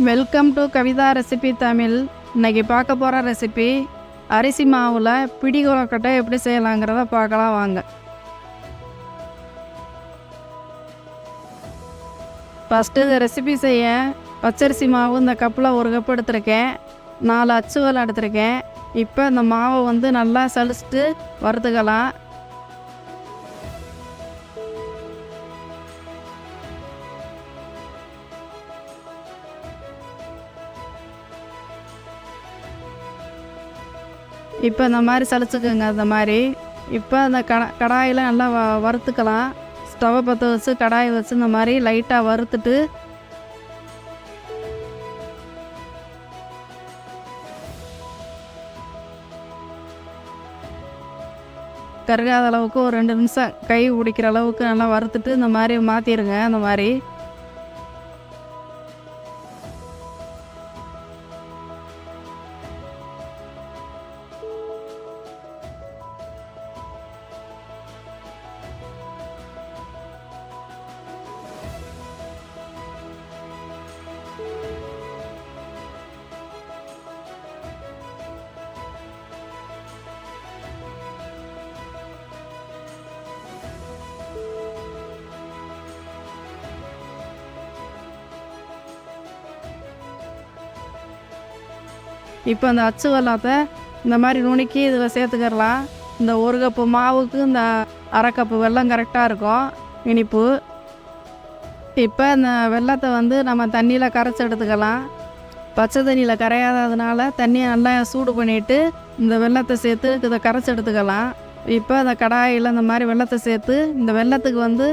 Welcome to Kavitha recipe Tamil இன்னைக்கு பார்க்க போகிற ரெசிபி அரிசி மாவில் பிடி கொலக்கட்டை எப்படி செய்யலாங்கிறத பார்க்கலாம் வாங்க. ஃபஸ்ட்டு இந்த ரெசிபி செய்ய பச்சரிசி மாவு இந்த கப்பில் ஒரு கப் எடுத்திருக்கேன். நாலு அச்சுவல் எடுத்திருக்கேன். இப்போ இந்த மாவை வந்து நல்லா சலிச்சிட்டு வறுத்துக்கலாம். இப்போ இந்த மாதிரி சலிச்சுக்குங்க இந்த மாதிரி. இப்போ அந்த கட கடாயில் நல்லா வ வறுத்துக்கலாம். ஸ்டவ்வை பற்ற வச்சு கடாயை வச்சு இந்த மாதிரி லைட்டாக வறுத்துட்டு. கருகாத அளவுக்கு ஒரு ரெண்டு நிமிஷம் கை பிடிக்கிற அளவுக்கு நல்லா வறுத்துட்டு இந்த மாதிரி மாற்றிடுங்க அந்த மாதிரி. இப்போ அந்த அச்சு வெள்ளத்தை இந்த மாதிரி நுணுக்கி இதில் சேர்த்துக்கிறலாம். இந்த ஒரு கப்பு மாவுக்கு இந்த அரை கப்பு வெல்லம் கரெக்டாக இருக்கும். இனிப்பு. இப்போ இந்த வெல்லத்தை வந்து நம்ம தண்ணியில் கரைச்சி எடுத்துக்கலாம். பச்சை தண்ணியில் கரையாததுனால தண்ணியை நல்லா சூடு பண்ணிவிட்டு இந்த வெல்லத்தை சேர்த்து இதை கரைச்சி எடுத்துக்கலாம். இப்போ அந்த கடாயில் இந்த மாதிரி வெல்லத்தை சேர்த்து இந்த வெல்லத்துக்கு வந்து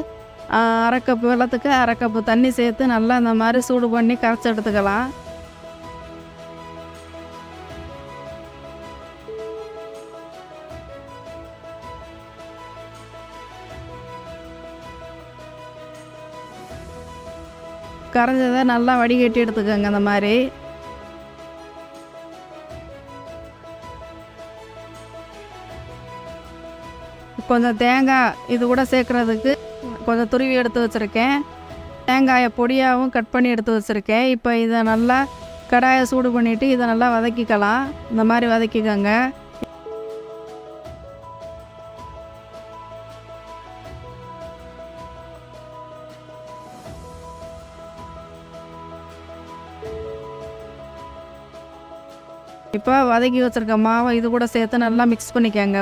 அரை கப்பு வெல்லத்துக்கு அரை கப்பு தண்ணி சேர்த்து நல்லா இந்த மாதிரி சூடு பண்ணி கரைச்சி எடுத்துக்கலாம். கரைஞ்சதை நல்லா வடிகட்டி எடுத்துக்கோங்க அந்த மாதிரி. கொஞ்சம் தேங்காய் இது கூட சேர்க்குறதுக்கு கொஞ்சம் துருவி எடுத்து வச்சுருக்கேன். தேங்காயை பொடியாகவும் கட் பண்ணி எடுத்து வச்சுருக்கேன். இப்போ இதை நல்லா கடாயை சூடு பண்ணிவிட்டு இதை நல்லா வதக்கிக்கலாம். இந்த மாதிரி வதக்கிக்கோங்க. இப்போ வதக்கி வச்சுருக்க மாவை இது கூட சேர்த்து நல்லா மிக்ஸ் பண்ணிக்கோங்க.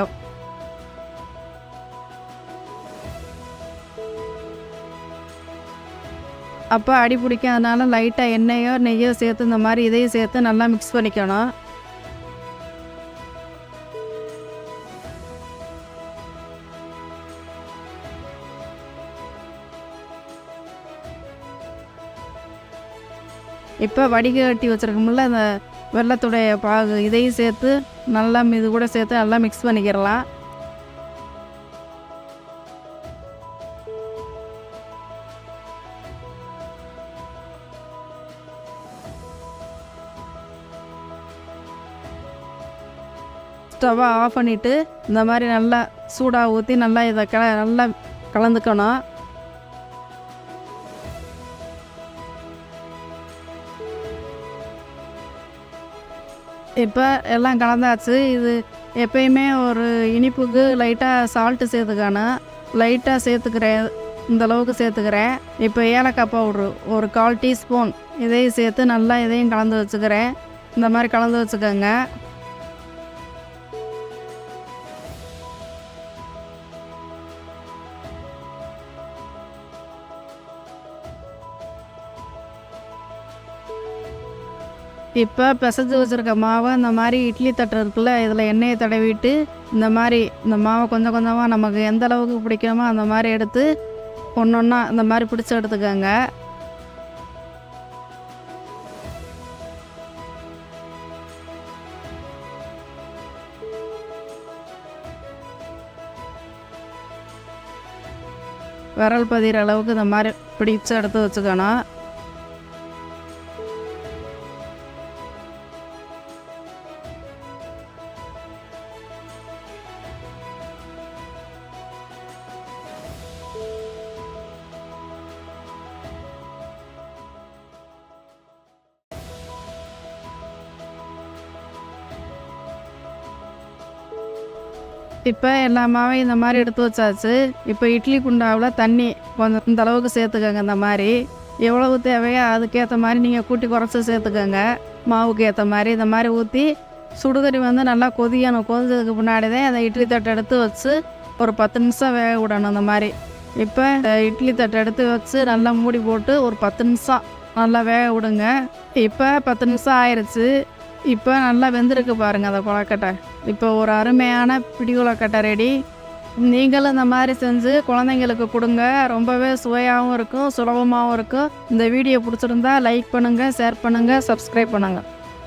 அப்போ அடி பிடிக்காதனால லைட்டாக எண்ணெயோ நெய்யோ சேர்த்து இந்த மாதிரி இதையும் சேர்த்து நல்லா மிக்ஸ் பண்ணிக்கணும். இப்போ வடிகட்டி வச்சுருக்கோம்ல அந்த வெள்ளத்துடைய பாகு இதையும் சேர்த்து நல்லா இது கூட சேர்த்து நல்லா மிக்ஸ் பண்ணிக்கிறலாம் ஸ்டவ்வை ஆஃப் பண்ணிவிட்டு இந்த மாதிரி நல்லா சூடாக ஊற்றி நல்லா இதை கல நல்லா கலந்துக்கணும். இப்போ எல்லாம் கலந்தாச்சு. இது எப்பயுமே ஒரு இனிப்புக்கு லைட்டாக சால்ட்டு சேர்த்துக்கணும் லைட்டாக சேர்த்துக்கிறேன் இந்த அளவுக்கு சேர்த்துக்கிறேன். இப்போ ஏலக்காய் பவுட்ரு ஒரு கால் டீஸ்பூன் இதையும் சேர்த்து நல்லா இதையும் கலந்து வச்சுக்கிறேன். இந்த மாதிரி கலந்து வச்சுக்கோங்க. இப்போ பிசைஞ்சு வச்சுருக்க மாவை இந்த மாதிரி இட்லி தட்டு இருக்குல்ல இதில் எண்ணெயை தடவிட்டு இந்த மாதிரி இந்த மாவை கொஞ்சம் கொஞ்சமாக நமக்கு எந்த அளவுக்கு பிடிக்குமோ அந்த மாதிரி எடுத்து ஒன்று ஒன்றா இந்த மாதிரி பிடிச்சி எடுத்துக்கோங்க. விரல் பதிகிற அளவுக்கு இந்த மாதிரி பிடிச்சு எடுத்து வச்சுக்கணும். இப்போ எல்லா மாவையும் இந்த மாதிரி எடுத்து வச்சாச்சு. இப்போ இட்லி குண்டாவில் தண்ணி கொஞ்சம் இந்த அளவுக்கு சேர்த்துக்கோங்க இந்த மாதிரி. எவ்வளவு தேவையோ அதுக்கேற்ற மாதிரி நீங்கள் கூட்டி குறைச்சி சேர்த்துக்கோங்க. மாவுக்கு ஏற்ற மாதிரி இந்த மாதிரி ஊற்றி சுடுதண்ணி வந்து நல்லா கொதிக்கணும் கொதிஞ்சதுக்கு பின்னாடி தான் அதை இட்லி தட்டை எடுத்து வச்சு ஒரு பத்து நிமிஷம் வேக விடணும் இந்த மாதிரி. இப்போ இட்லி தட்டை எடுத்து வச்சு நல்லா மூடி போட்டு ஒரு பத்து நிமிஷம் நல்லா வேக விடுங்க. இப்போ பத்து நிமிஷம் ஆயிடுச்சு இப்போ நல்லா வெந்திருக்கு பாருங்கள் அந்த கொழக்கட்டை இப்போ ஒரு அருமையான பிடி கொழக்கட்டை ரெடி நீங்களும் இந்த மாதிரி செஞ்சு குழந்தைங்களுக்கு கொடுங்க. ரொம்பவே சுவையாகவும் இருக்கும் சுலபமாகவும் இருக்கும். இந்த வீடியோ பிடிச்சிருந்தா லைக் பண்ணுங்கள் ஷேர் பண்ணுங்கள் சப்ஸ்கிரைப் பண்ணுங்கள்